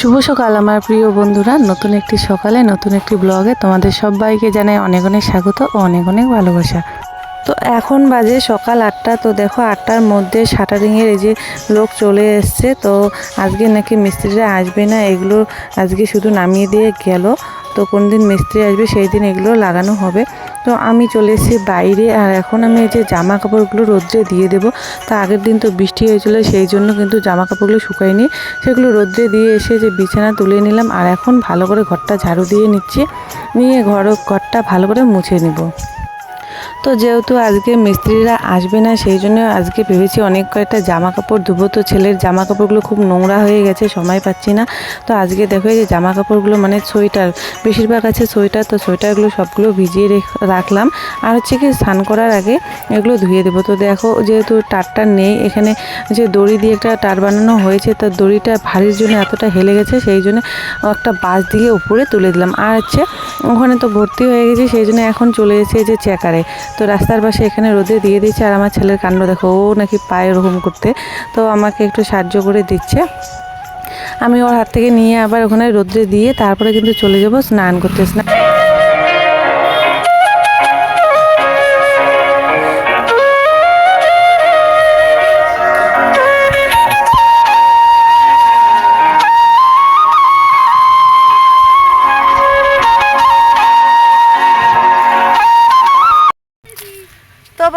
শুভ সকাল, আমার প্রিয় বন্ধুরা। নতুন একটি সকালে, নতুন একটি ব্লগে তোমাদের সবাইকে জানাই অনেক অনেক স্বাগত ও অনেক অনেক ভালোবাসা। তো এখন বাজে সকাল আটটা, তো দেখো আটটার মধ্যে শাটারিংয়ের এই যে লোক চলে এসছে, তো আজকে নাকি মিস্ত্রিরা আসবে না, এগুলো আজকে শুধু নামিয়ে দিয়ে গেল। তো কোন দিন মিস্ত্রি আসবে, সেই দিন এগুলো লাগানো হবে। তো আমি চলে এসেছি বাইরে, আর এখন আমি এই যে জামা কাপড়গুলো রোদ্রে দিয়ে দেব। তা আগের দিন তো বৃষ্টি হয়েছিল, সেই জন্য কিন্তু জামা কাপড়গুলো শুকায়নি। সেগুলো রোদ্রে দিয়ে এসে যে বিছানা তুলে নিলাম, আর এখন ভালো করে ঘরটা ঝাড়ু দিয়ে নিচ্ছি। নিয়ে ঘর, ঘরটা ভালো করে মুছে নিব। তো যেহেতু আজকে মিস্ত্রিরা আসবে না, সেই জন্য আজকে ভেবেছি অনেক কয়েকটা জামা কাপড় ধুবো। তো ছেলের জামা কাপড়গুলো খুব নোংরা হয়ে গেছে, সময় পাচ্ছি না। তো আজকে দেখো যে জামা কাপড়গুলো মানে সোয়েটার, বেশিরভাগ আছে সোয়েটার, তো সোয়েটারগুলো সবগুলো ভিজিয়ে রেখ- রাখলাম। আর হচ্ছে কি স্নান করার আগে এগুলো ধুয়ে দেবো। তো দেখো যেহেতু টারটা নেই, এখানে যে দড়ি দিয়ে একটা টার বানানো হয়েছে, তো দড়িটা ভারীর জন্য এতটা হেলে গেছে, সেই জন্য একটা বাঁশ দিয়ে উপরে তুলে দিলাম। আর হচ্ছে ওখানে তো ভর্তি হয়ে গেছি, সেই জন্য এখন চলে এসেছে যে চেকারে। তো রাস্তার পাশে এখানে রোদে দিয়ে দিচ্ছে আর আমার ছেলের কাণ্ড, দেখো, ও নাকি পায়ে ওরকম করতে। তো আমাকে একটু সাহায্য করে দিচ্ছে। আমি ওর হাত থেকে নিয়ে আবার ওখানে রোদ্রে দিয়ে তারপরে কিন্তু চলে যাব স্নান করতে। স্নান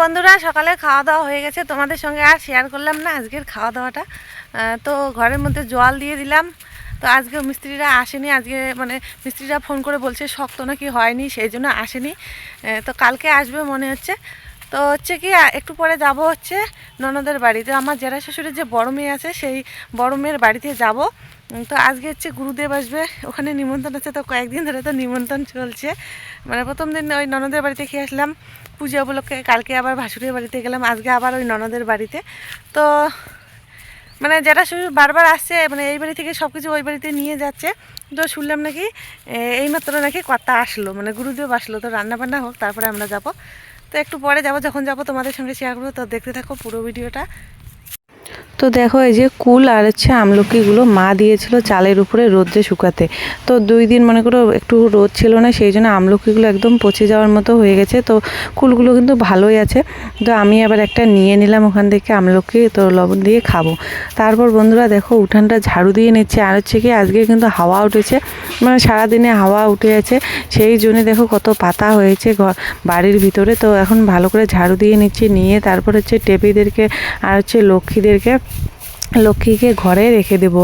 বন্ধুরা, সকালে খাওয়া দাওয়া হয়ে গেছে। তোমাদের সঙ্গে আর শেয়ার করলাম না আজকের খাওয়া দাওয়াটা। তো ঘরের মধ্যে জল দিয়ে দিলাম। তো আজকে মিস্ত্রিরা আসেনি। আজকে মানে মিস্ত্রিরা ফোন করে বলছে, শক্ত নাকি হয়নি, সেই জন্য আসেনি। তো কালকে আসবে মনে হচ্ছে। তো হচ্ছে কি একটু পরে যাব হচ্ছে ননদের বাড়িতে। আমার জেরা শ্বশুরের যে বড় মেয়ে আছে, সেই বড় মেয়ের বাড়িতে যাব। তো আজকে হচ্ছে গুরুদেব আসবে। ওখানে নিমন্ত্রণ আছে, তো কয়েকদিন ধরে তো নিমন্ত্রণ চলছে। মানে প্রথম দিন ওই ননদের বাড়িতে খেয়ে আসলাম। পূজা উপলক্ষে কালকে আবার ভাসুরের বাড়িতে গেলাম, আজকে আবার ওই ননদের বাড়িতে। তো মানে যারা শুধু বারবার আসছে মানে এই বাড়ি থেকে সব কিছু ওই বাড়িতে নিয়ে যাচ্ছে, তো শুনলাম নাকি এইমাত্র নাকি কথা আসলো মানে গুরুদেব আসলো। তো রান্না বান্না হোক, তারপরে আমরা যাব। তো একটু পরে যাব, যখন যাব তোমাদের সঙ্গে শেয়ার করব, তো দেখতে থাকো পুরো ভিডিওটা। তো দেখো এই যে কুল আর হচ্ছে আমলকিগুলো মা দিয়েছিল চালের উপরে রোদ্রে শুকাতে। তো দুই দিন মনে করো একটু রোদ ছিল না, সেই জন্য আমলকিগুলো একদম পচে যাওয়ার মতো হয়ে গেছে। তো কুলগুলো কিন্তু ভালোই আছে। তো আমি আবার একটা নিয়ে নিলাম ওখান থেকে আমলকি, তো লবণ দিয়ে খাব। তারপর বন্ধুরা দেখো উঠানটা ঝাড়ু দিয়ে নিচ্ছে। আর হচ্ছে কি আজকে কিন্তু হাওয়া উঠেছে মানে সারাদিনে হাওয়া উঠে আছে। সেই জন্য দেখো কত পাতা হয়েছে ঘর বাড়ির ভিতরে। তো এখন ভালো করে ঝাড়ু দিয়ে নিচ্ছি, নিয়ে তারপর হচ্ছে টেপিদেরকে আর হচ্ছে লক্ষ্মীদেরকে লক্ষ্মীকে ঘরে রেখে দেব।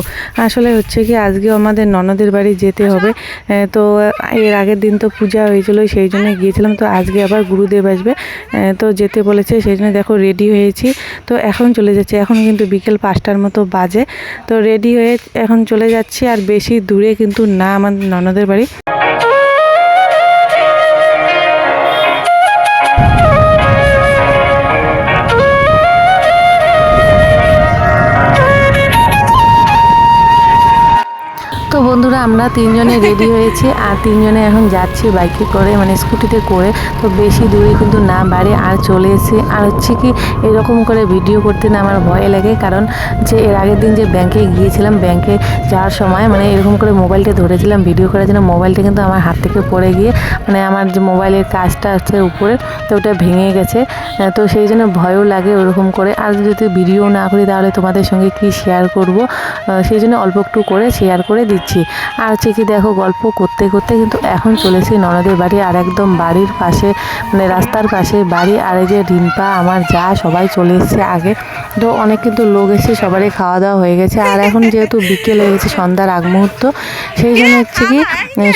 আসলে হচ্ছে কি আজকে আমাদের ননদের বাড়ি যেতে হবে। তো এর আগের দিন তো পূজা হয়েছিল, সেই জন্য গিয়েছিলাম। তো আজকে আবার গুরুদেব আসবে। তো যেতে বলেছে, সেই জন্য দেখো রেডি হয়েছি। তো এখন চলে যাচ্ছি, এখন কিন্তু বিকেল পাঁচটার মতো বাজে। তো রেডি হয়ে এখন চলে যাচ্ছি, আর বেশি দূরে কিন্তু না আমার ননদের বাড়ি। তো বন্ধুরা, আমরা তিনজনে রেডি হয়েছি আর তিনজনে এখন যাচ্ছি বাইকে করে মানে স্কুটিতে করে। তো বেশি দূরে কিন্তু না বাড়ি, আর চলে এসেছি। আর হচ্ছে কি, এরকম করে ভিডিও করতে না আমার ভয় লাগে, কারণ যে এর আগের দিন যে ব্যাংকে গিয়েছিলাম ব্যাংকে যাওয়ার সময় মানে এরকম করে মোবাইলটা ধরেছিলাম ভিডিও করার জন্য মোবাইলটা কিন্তু আমার হাত থেকে পড়ে গিয়ে মানে আমার যে মোবাইলের কাজটা আছে উপরে, তো ওটা ভেঙে গেছে। তো সেই জন্য ভয়ও লাগে ওরকম করে। আর যদি ভিডিও না করি, তাহলে তোমাদের সঙ্গে কি শেয়ার করব? সেই জন্য অল্প একটু করে শেয়ার করে দিচ্ছি। আর হচ্ছে কি দেখো, গল্প করতে করতে কিন্তু এখন চলেছি ননদের বাড়ি আর একদম বাড়ির পাশে মানে রাস্তার পাশে বাড়ি। আর এই যে রিম্পা, আমার যা, সবাই চলে এসেছে আগে। তো অনেক কিন্তু লোক এসে সবারই খাওয়া দাওয়া হয়ে গেছে। আর এখন যেহেতু বিকেল হয়ে গেছে, সন্ধ্যার আগ মুহূর্ত, সেই জন্য হচ্ছে কি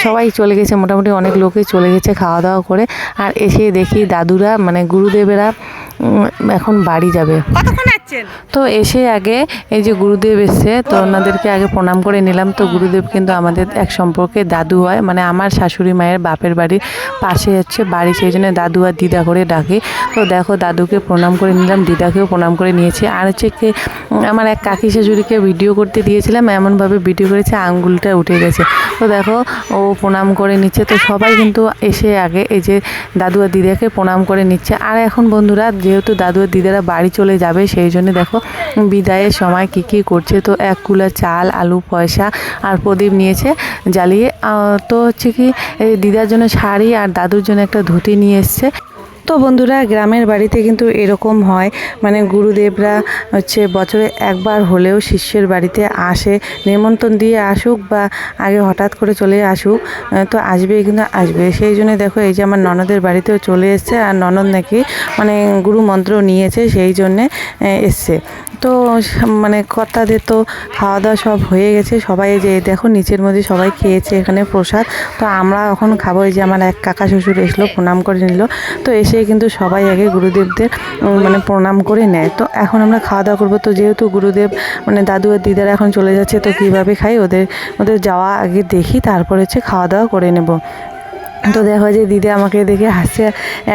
সবাই চলে গেছে। মোটামুটি অনেক লোকই চলে গেছে খাওয়া দাওয়া করে। আর এসে দেখি দাদুরা মানে গুরুদেবেরা এখন বাড়ি যাবে। আসছেন তো এসে আগে এই যে গুরুদেব এসছে, তো ওনাদেরকে আগে প্রণাম করে নিলাম। তো গুরুদেব কিন্তু আমাদের এক সম্পর্কে দাদু হয় মানে আমার শাশুড়ি মায়ের বাপের বাড়ির পাশে হচ্ছে বাড়ি, সেই জন্য দাদু আর দিদা করে ডাকে। তো দেখো দাদুকে প্রণাম করে নিলাম, দিদাকেও প্রণাম করে নিয়েছি। আর হচ্ছে কি আমার এক কাকি শাশুড়িকে ভিডিও করতে দিয়েছিলাম, এমনভাবে ভিডিও করেছে, আঙ্গুলটা উঠে গেছে। তো দেখো, ও প্রণাম করে নিচ্ছে। তো সবাই কিন্তু এসে আগে এই যে দাদু আর দিদাকে প্রণাম করে নিচ্ছে। আর এখন বন্ধুরা, যেহেতু দাদু আর দিদারা বাড়ি চলে যাবে, সেই জন্য দেখো বিদায়ের সময় কি কি করছে। তো এক কুলা চাল, আলু, পয়সা আর প্রদীপ নিয়েছে জ্বালিয়ে। তো হচ্ছে কি দিদার জন্য শাড়ি আর দাদুর জন্য একটা ধুতি নিয়ে এসছে। তো বন্ধুরা, গ্রামের বাড়িতে কিন্তু এরকম হয়। মানে গুরুদেবরা হচ্ছে বছরে একবার হলেও শিষ্যের বাড়িতে আসে নিমন্ত্রণ দিয়ে আসুক বা আগে হঠাৎ করে চলে আসুক তো আসবে কিন্তু আসবে। সেই জন্য দেখো, এই যে আমার ননদের বাড়িতেও চলে এসছে আর ননদ নাকি মানে গুরু মন্ত্র নিয়েছে, সেই জন্যে এসছে। তো মানে কর্তাদের তো খাওয়া দাওয়া সব হয়ে গেছে। সবাই যে দেখো নিচের মধ্যে সবাই খেয়েছে এখানে প্রসাদ। তো আমরা এখন খাব এই যে আমার এক কাকা শ্বশুর এসলো, প্রণাম করে নিল। তো এসে কিন্তু সবাই আগে গুরুদেবদের মানে প্রণাম করে নেয়। তো এখন আমরা খাওয়া দাওয়া করব। তো যেহেতু গুরুদেব মানে দাদু আর দিদারা এখন চলে যাচ্ছে, তো কীভাবে খাই? ওদের ওদের যাওয়া আগে দেখি, তারপরে হচ্ছে খাওয়া দাওয়া করে নেব। তো দেখো যে দিদা আমাকে দেখে হাসছে,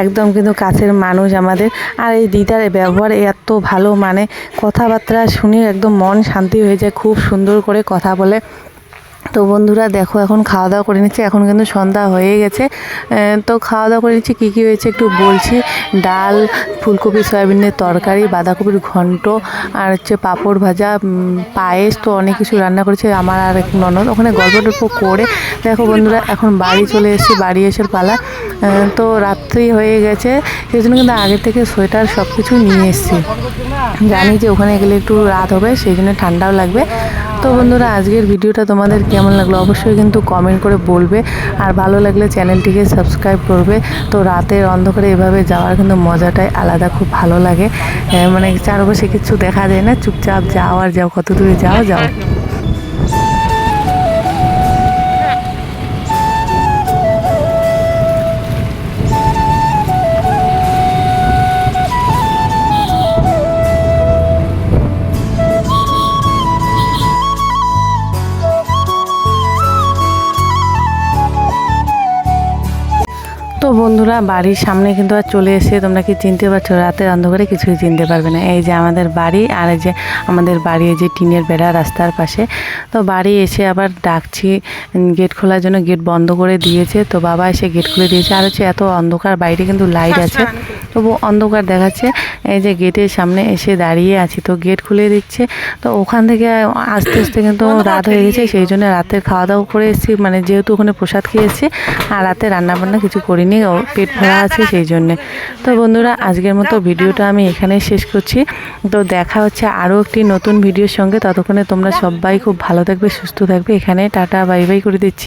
একদম কিন্তু কাছের মানুষ আমাদের। আর এই দিদার ব্যবহার এত ভালো মানে কথাবার্তা শুনে একদম মন শান্তি হয়ে যায়, খুব সুন্দর করে কথা বলে। তো বন্ধুরা দেখো, এখন খাওয়া দাওয়া করে নিচ্ছে, এখন কিন্তু সন্ধ্যা হয়ে গেছে। তো খাওয়া দাওয়া করে নিচ্ছি, কী কী হয়েছে একটু বলছি। ডাল, ফুলকপি, সয়াবিনের তরকারি, বাঁধাকপির ঘন্ট, আর হচ্ছে পাঁপড় ভাজা পায়েস, তো অনেক কিছু রান্না করেছে আমার আর এক ননদ। ওখানে গল্প টল্প করে দেখো বন্ধুরা, এখন বাড়ি চলে এসেছি, বাড়ি এসে পালা। তো রাত্রি হয়ে গেছে, সেই জন্য কিন্তু আগে থেকে সোয়েটার সব কিছু নিয়ে এসেছি। জানি যে ওখানে গেলে একটু রাত হবে, সেই জন্য ঠান্ডাও লাগবে। তো বন্ধুরা, আজকের ভিডিওটা তোমাদের কেমন লাগল অবশ্যই কিন্তু কমেন্ট করে বলবে। আর ভালো লাগলে চ্যানেলটিকে সাবস্ক্রাইব করবে। তো রাতের অন্ধকারে এভাবে যাওয়ার কিন্তু মজাটাই আলাদা, খুব ভালো লাগে। মানে চারপাশে কিছু দেখা যায় না, চুপচাপ যাও আর যাও কত দূরে যাও যাও। তো বন্ধুরা, বাড়ির সামনে কিন্তু আর চলে এসে তোমরা কি চিনতে পারছ? রাতের অন্ধকারে কিছুই চিনতে পারবে না। এই যে আমাদের বাড়ি আর এই যে আমাদের বাড়ি, এই যে টিনের বেড়া রাস্তার পাশে। তো বাড়ি এসে আবার ডাকছি গেট খোলার জন্য গেট বন্ধ করে দিয়েছে। তো বাবা এসে গেট খুলে দিয়েছে। আর হচ্ছে এত অন্ধকার, বাইরে কিন্তু লাইট আছে। তবু অন্ধকার দেখাচ্ছে। এই যে গেটের সামনে এসে দাঁড়িয়ে আছি তো গেট খুলে দিচ্ছে তো ওখান থেকে আস্তে আস্তে কিন্তু রাত হয়ে গেছে সেই জন্য রাতের খাওয়া দাওয়া করে এসেছি। মানে যেহেতু ওখানে প্রসাদ খেয়েছি আর রাতে রান্না বান্না কিছু করিনি ও পেট ভরা আছে সেই জন্যে। তো বন্ধুরা আজকের মতো ভিডিওটা আমি এখানে শেষ করছি। তো দেখা হচ্ছে আরও একটি নতুন ভিডিওর সঙ্গে। ততক্ষণে তোমরা সবাই খুব ভালো থাকবে সুস্থ থাকবে। এখানে টাটা বাই বাই করে দিচ্ছি।